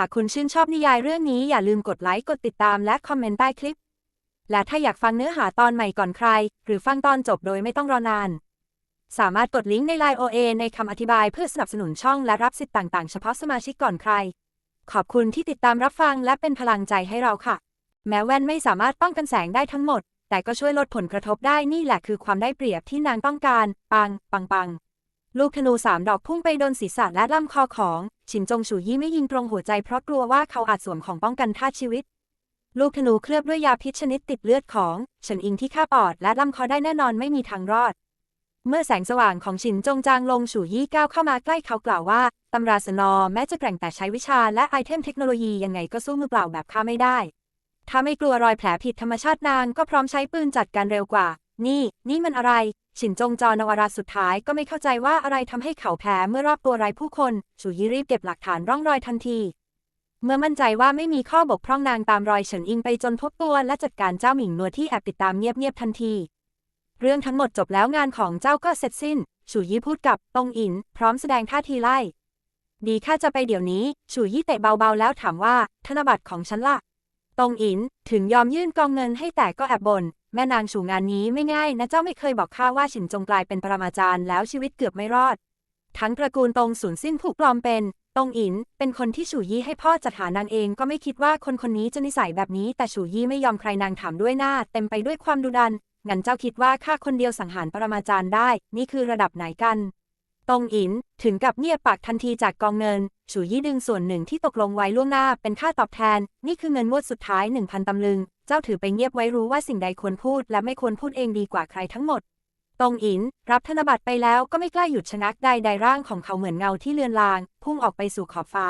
หากคุณชื่นชอบนิยายเรื่องนี้อย่าลืมกดไลค์ กดติดตามและคอมเมนต์ใต้คลิป และถ้าอยากฟังเนื้อหาตอนใหม่ก่อนใคร หรือฟังตอนจบโดยไม่ต้องรอนาน สามารถกดลิงก์ในไลน์ OA ในคำอธิบายเพื่อสนับสนุนช่องและรับสิทธิ์ต่างๆ เฉพาะสมาชิกก่อนใคร ขอบคุณที่ติดตามรับฟังและเป็นพลังใจให้เราค่ะ แม้แว่นไม่สามารถป้องกันแสงได้ทั้งหมด แต่ก็ช่วยลดผลกระทบได้นี่แหละคือความได้เปรียบที่นางต้องการ ปัง ปังปัง ลูกธนูสามดอกพุ่งไปโดนศีรษะและลำคอของฉินจงฉูยี่ไม่ยิงตรงหัวใจเพราะกลัวว่าเขาอาจสวมของป้องกันท่าชีวิต ลูกธนูเคลือบด้วยยาพิษชนิดติดเลือดของเฉินอิงที่ฆ่าปอดและลำคอได้แน่นอนไม่มีทางรอด เมื่อแสงสว่างของฉินจงจางลงฉูยี่ก้าวเข้ามาใกล้เขากล่าวว่าตำราสนอแม้จะแกร่งแต่ใช้วิชาและไอเทมเทคโนโลยียังไงก็สู้มือเปล่าแบบข้าไม่ได้ถ้าไม่กลัวรอยแผลผิดธรรมชาตินางก็พร้อมใช้ปืนจัดการเร็วกว่า นี่ นี่มันอะไร ฉินจงจอนวราสุดท้ายก็ไม่เข้าใจว่าอะไรทำให้เขาแพ้เมื่อรอบตัวไร้ผู้คนฉูยี่รีบเก็บหลักฐานร่องรอยทันที เมื่อมั่นใจว่าไม่มีข้อบกพร่องนางตามรอยเฉินอิงไปจนพบตัวและจัดการเจ้าหมิงนัวที่แอบติดตามเงียบๆทันที เรื่องทั้งหมดจบแล้วงานของเจ้าก็เสร็จสิ้นฉูยี่พูดกับตงอิน พร้อมแสดงท่าทีไล่ ดีข้าจะไปเดี๋ยวนี้ฉูยี่เตะเบาๆแล้วถามว่า ธนบัตรของฉันล่ะตงอินถึงยอมยื่นกองเงินให้แต่ก็แอบบน่น แม่นางชูงานนี้ไม่ง่ายนะเจ้าไม่เคยบอกข้าว่าฉินจงกลายเป็นปรมาจารย์แล้วชีวิตเกือบไม่รอด ทั้งตระกูลตรงสูญสิ้นผูกปลอมเป็นตรงอิน เป็นคนที่ฉูยี่ให้พ่อจัดหานางเองก็ไม่คิดว่าคนคนนี้จะนิสัยแบบนี้ แต่ฉูยี่ไม่ยอมใครนางถามด้วยหน้า เต็มไปด้วยความดุดันงั้นเจ้าคิดว่าข้าคนเดียวสังหารปรมาจารย์ได้ นี่คือระดับไหนกัน ตงอินถึงกับเงียบปากทันทีจากกองเงิน ฉูยี่ดึงส่วนหนึ่งที่ตกลงไว้ล่วงหน้าเป็นค่าตอบแทน นี่คือเงินงวดสุดท้าย 1,000 ตำลึง เจ้าถือไปเงียบไว้รู้ว่าสิ่งใดควรพูด และไม่ควรพูดเองดีกว่าใครทั้งหมด ตงอิน รับธนบัตรไปแล้วก็ไม่กล้าหยุดชะงักใดใดร่างของเขาเหมือนเงาที่เลือนลาง พุ่งออกไปสู่ขอบฟ้า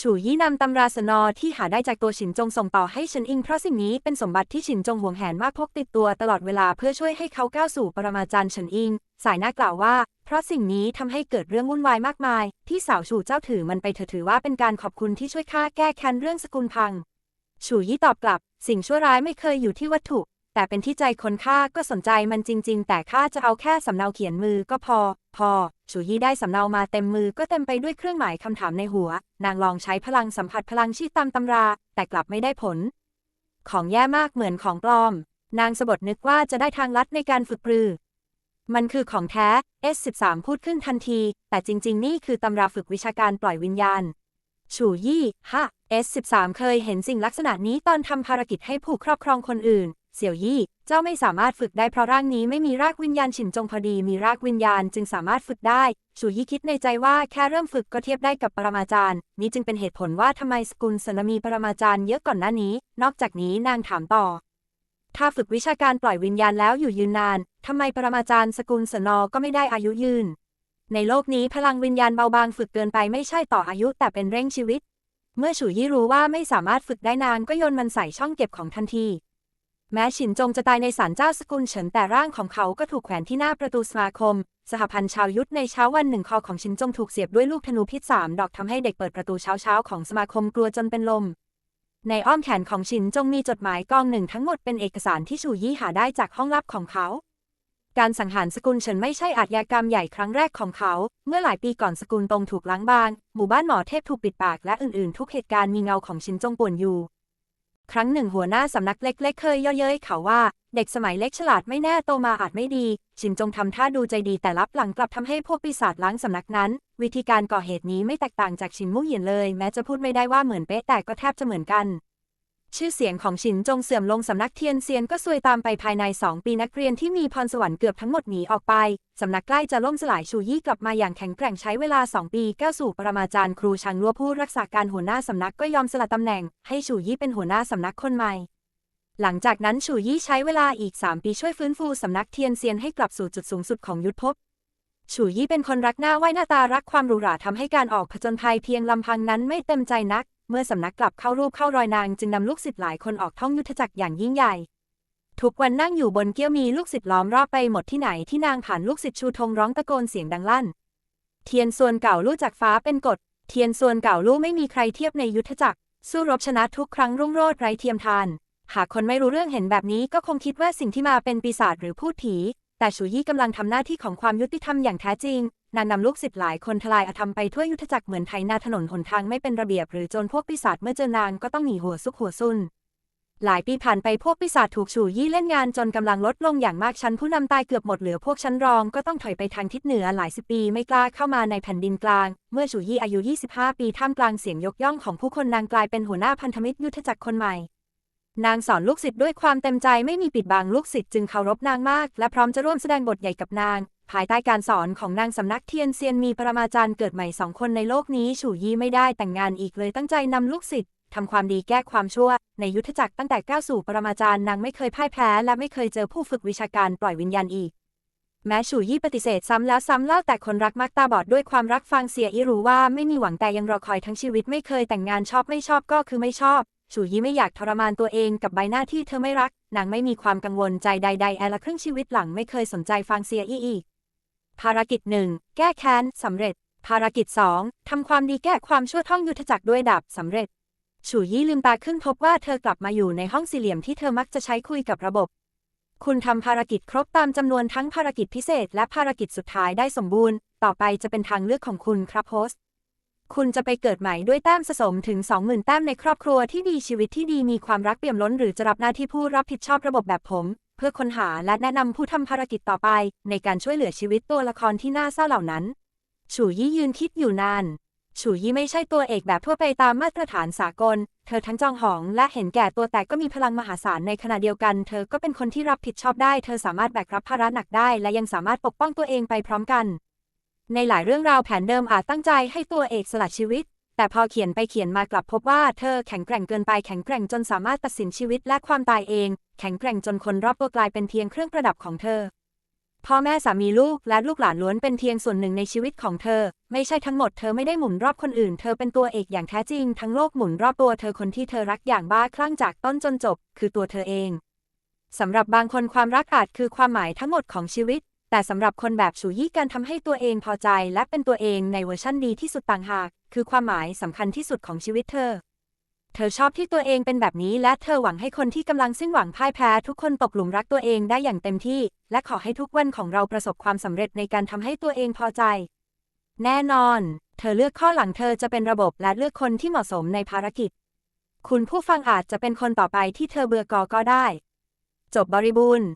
ฉูยี่นำตำราสนอที่หาได้จากตัวฉินจงส่งต่อให้ฉินอิงเพราะสิ่งนี้เป็นสมบัติที่ฉินจงหวงแหนมากพกติดตัวตลอดเวลาเพื่อช่วยให้เขาก้าวสู่ปรมาจารย์ฉินอิง สายหน้ากล่าวว่า เพราะสิ่งนี้ทำให้เกิดเรื่องวุ่นวายมากมาย ที่สาวฉูเจ้าถือมันไปเถอถือว่าเป็นการขอบคุณที่ช่วยข้าแก้แค้นเรื่องสกุลพัง ฉูยี่ตอบกลับ สิ่งชั่วร้ายไม่เคยอยู่ที่วัตถุ แต่เป็นที่ใจคนข้าก็สนใจมันจริง ๆ แต่ข้าจะเอาแค่สำเนาเขียนมือก็พอ พอ ฉูยี่ได้สำเนามาเต็มมือก็เต็มไปด้วยเครื่องหมายคำถามในหัว นางลองใช้พลังสัมผัสพลังชีพตามตำรา แต่กลับไม่ได้ผล ของแย่มากเหมือนของปลอม นางสะบดนึกว่าจะได้ทางลัดในการฝึกปรือ มันคือของแท้ S13 พูดขึ้นทันที แต่จริง ๆ นี่คือตำราฝึกวิชาการปล่อยวิญญาณฉูยี่ ฮะ S13 เคยเห็นสิ่งลักษณะนี้ตอนทำภารกิจให้ผู้ครอบครองคนอื่น เสี่ยวยี่ เจ้าไม่สามารถฝึกได้เพราะร่างนี้ไม่มีรากวิญญาณฉินจงพอดีมีรากวิญญาณจึงสามารถฝึกได้ฉูยี่คิดในใจว่าแค่เริ่มฝึกก็เทียบได้กับปรมาจารย์ นี้จึงเป็นเหตุผลว่าทำไมสกุลสนมีปรมาจารย์เยอะก่อนหน้านี้ นอกจากนี้นางถามต่อ ถ้าฝึกวิชาการปล่อยวิญญาณแล้วอยู่ยืนนาน ทำไมปรมาจารย์สกุลสนอก็ไม่ได้อายุยืน ในโลกนี้พลังวิญญาณเบาบางฝึกเกินไปไม่ใช่ต่ออายุแต่เป็นเร่งชีวิต เมื่อฉูยี่รู้ว่าไม่สามารถฝึกได้นางก็โยนมันใส่ช่องเก็บของทันที แม้ฉินจงจะตายในศาลเจ้าสกุลเฉินแต่ร่างของเขาก็ถูกแขวนที่หน้าประตูสมาคม สหพันธ์ชาวยุทธในเช้าวันหนึ่งคอของฉินจงถูกเสียบด้วยลูกธนูพิษสามดอกทำให้เด็กเปิดประตูเช้าเช้าๆของสมาคมกลัวจนเป็นลม ในอ้อมแขนของชินจงมีจดหมายกองหนึ่งทั้งหมดเป็นเอกสารที่ชูยี่หาได้จากห้องลับของเขา การสังหารสกุลเฉินไม่ใช่อาชญากรรมใหญ่ครั้งแรกของเขา เมื่อหลายปีก่อนสกุลตรงถูกล้างบาง หมู่บ้านหมอเทพถูกปิดปากและอื่นๆ ทุกเหตุการณ์มีเงาของชินจงป่วนอยู่ ครั้งหนึ่งหัวหน้าสำนักเล็ก ๆ เคยย่อเย้ยเขาว่า เด็กสมัยเล็กฉลาดไม่แน่โตมาอาจไม่ดีฉินจงทำท่าดูใจดีแต่ลับหลังกลับทำให้พวกปีศาจล้างสำนักนั้น วิธีการก่อเหตุนี้ไม่แตกต่างจากฉินมู่เหยียนเลย แม้จะพูดไม่ได้ว่าเหมือนเป๊ะแต่ก็แทบจะเหมือนกัน ชื่อเสียงของฉินจงเสื่อมลงสำนักเทียนเซียนก็ซวยตามไปภายใน 2 ปีนักเรียนที่มีพรสวรรค์เกือบทั้งหมดหนีออกไปสำนักใกล้จะล่มสลายชูยี่กลับมาอย่างแข็งแกร่งใช้เวลา 2 ปีก้าวสู่ปรมาจารย์ครูชังลัวผู้รักษาการหัวหน้าสำนักก็ยอมสละตำแหน่ง ให้ชูยี่เป็นหัวหน้าสำนักคนใหม่ หลังจากนั้นชูยี่ใช้เวลาอีก 3 ปีช่วยฟื้นฟูสำนักเทียนเซียนให้กลับสู่จุดสูงสุดของยุทธภพฉูยี่เป็นคนรักหน้าไหวหน้าตารักความหรูหราทำให้การออกผจญภัยเพียงลำพังนั้นไม่เต็มใจนัก เมื่อสำนักกลับเข้ารูปเข้ารอยนางจึงนำลูกศิษย์หลายคนออกท่องยุทธจักรอย่างยิ่งใหญ่ ทุกวันนั่งอยู่บนเกี้ยวมีลูกศิษย์ล้อมรอบไปหมดที่ไหนที่นางผ่านลูกศิษย์ชูธงร้องตะโกนเสียงดังลั่น เทียนส่วนเก่าลู่จากฟ้าเป็นกฎเทียนส่วนเก่าลู่ไม่มีใครเทียบในยุทธจักรสู้รบชนะทุกครั้งรุ่งโรจน์ไร้เทียมทาน หากคนไม่รู้เรื่องเห็นแบบนี้ก็คงคิดว่าสิ่งที่มาเป็นปีศาจหรือพูดผี แต่ชูยี่กำลังทำหน้าที่ของความยุติธรรมอย่างแท้จริงนางนำลูกศิษย์หลายคนทลายอาธรรมไปทั่วยุทธจักรเหมือนไถนาถนนหนทางไม่เป็นระเบียบหรือจรพวกปีศาจเมื่อเจอนางก็ต้องหนีหัวซุกหัวซุนหลายปีผ่านไปพวกปีศาจถูกฉูยี่เล่นงานจนกำลังลดลงอย่างมากชั้นผู้นำตายเกือบหมดเหลือพวกชั้นรองก็ต้องถอยไปทางทิศเหนือหลายสิบปีไม่กล้าเข้ามาในแผ่นดินกลาง เมื่อฉูยี่อายุ 25 ปีท่ามกลางเสียงยกย่องของผู้คนนางกลายเป็นหัวหน้าพันธมิตรยุทธจักรคนใหม่ นางสอนลูกศิษย์ด้วยความเต็มใจไม่มีปิดบังลูกศิษย์จึงเคารพนางมาก และพร้อมจะร่วมแสดงบทใหญ่กับนาง ภายใต้การสอนของนางสำนักเทียนเซียนมีปรมาจารย์เกิดใหม่สองคนในโลกนี้ ฉู่ยี่ไม่ได้แต่งงานอีกเลยตั้งใจนำลูกศิษย์ทำความดีแก้ความชั่ว ในยุทธจักรตั้งแต่ก้าวสู่ปรมาจารย์นางไม่เคยพ่ายแพ้ และไม่เคยเจอผู้ฝึกวิชาการปล่อยวิญญาณอีก แม้ฉู่ยี่ปฏิเสธซ้ำแล้วซ้ำเล่าแต่คนรักมักตาบอดด้วยความรักฟังเสียอีรู้ว่าไม่มีหวังแต่ยังรอคอยทั้งชีวิตไม่เคยแต่งงานชอบไม่ชอบก็คือไม่ชอบ ฉูยี่ไม่อยากทรมานตัวเองกับใบหน้าที่เธอไม่รัก นางไม่มีความกังวลใจใด ๆ แอละครึ่งชีวิตหลังไม่เคยสนใจฟังเสียอี้อีก ภารกิจหนึ่งแก้แค้นสำเร็จ ภารกิจสองทำความดีแก้ความชั่วท่องยุทธจักรด้วยดาบสำเร็จฉูยี่ลืมตาขึ้นพบว่าเธอกลับมาอยู่ในห้องสี่เหลี่ยมที่เธอมักจะใช้คุยกับระบบ คุณทำภารกิจครบตามจำนวนทั้งภารกิจพิเศษ และภารกิจสุดท้ายได้สมบูรณ์ ต่อไปจะเป็นทางเลือกของคุณครับโฮสต์ คุณจะไปเกิดใหม่ด้วยแต้มสะสมถึง 20,000 แต้มในครอบครัวที่ดีชีวิตที่ดีมีความรักเปี่ยมล้นหรือจะรับหน้าที่ผู้รับผิดชอบระบบแบบผม เพื่อค้นหาและแนะนำผู้ทำภารกิจต่อไป ในการช่วยเหลือชีวิตตัวละครที่น่าเศร้าเหล่านั้น ฉูยี่ยืนคิดอยู่นานฉูยี่ไม่ใช่ตัวเอกแบบทั่วไปตามมาตรฐานสากล เธอทั้งจองหองและเห็นแก่ตัวแต่ก็มีพลังมหาศาลในขณะเดียวกัน เธอก็เป็นคนที่รับผิดชอบได้ เธอสามารถแบกรับภาระหนักได้ และยังสามารถปกป้องตัวเองไปพร้อมกัน ในหลายเรื่องราวแผนเดิมอาจตั้งใจให้ตัวเอกสละชีวิต แต่พอเขียนไปเขียนมากลับพบว่าเธอแข็งแกร่งเกินไปแข็งแกร่งจนสามารถตัดสินชีวิตและความตายเอง แข็งแกร่งจนคนรอบตัวกลายเป็นเพียงเครื่องประดับของเธอ พ่อแม่สามีลูกและลูกหลานล้วนเป็นเพียงส่วนหนึ่งในชีวิตของเธอ ไม่ใช่ทั้งหมดเธอไม่ได้หมุนรอบคนอื่น เธอเป็นตัวเอกอย่างแท้จริง ทั้งโลกหมุนรอบตัวเธอคนที่เธอรักอย่างบ้าคลั่งจากต้นจนจบ คือตัวเธอเองสำหรับบางคนความรักอาจคือความหมายทั้งหมดของชีวิต แต่สำหรับคนแบบฉูยี่การทำให้ตัวเองพอใจและเป็นตัวเองในเวอร์ชั่นดีที่สุดต่างหาก คือความหมายสำคัญที่สุดของชีวิตเธอ เธอชอบที่ตัวเองเป็นแบบนี้ และเธอหวังให้คนที่กำลังสิ้นหวังพ่ายแพ้ทุกคนตกหลุมรักตัวเองได้อย่างเต็มที่ และขอให้ทุกวันของเราประสบความสำเร็จในการทำให้ตัวเองพอใจ แน่นอน เธอเลือกข้อหลังเธอจะเป็นระบบและเลือกคนที่เหมาะสมในภารกิจ คุณผู้ฟังอาจจะเป็นคนต่อไปที่เธอเบื่อกอก็ได้ จบบริบูรณ์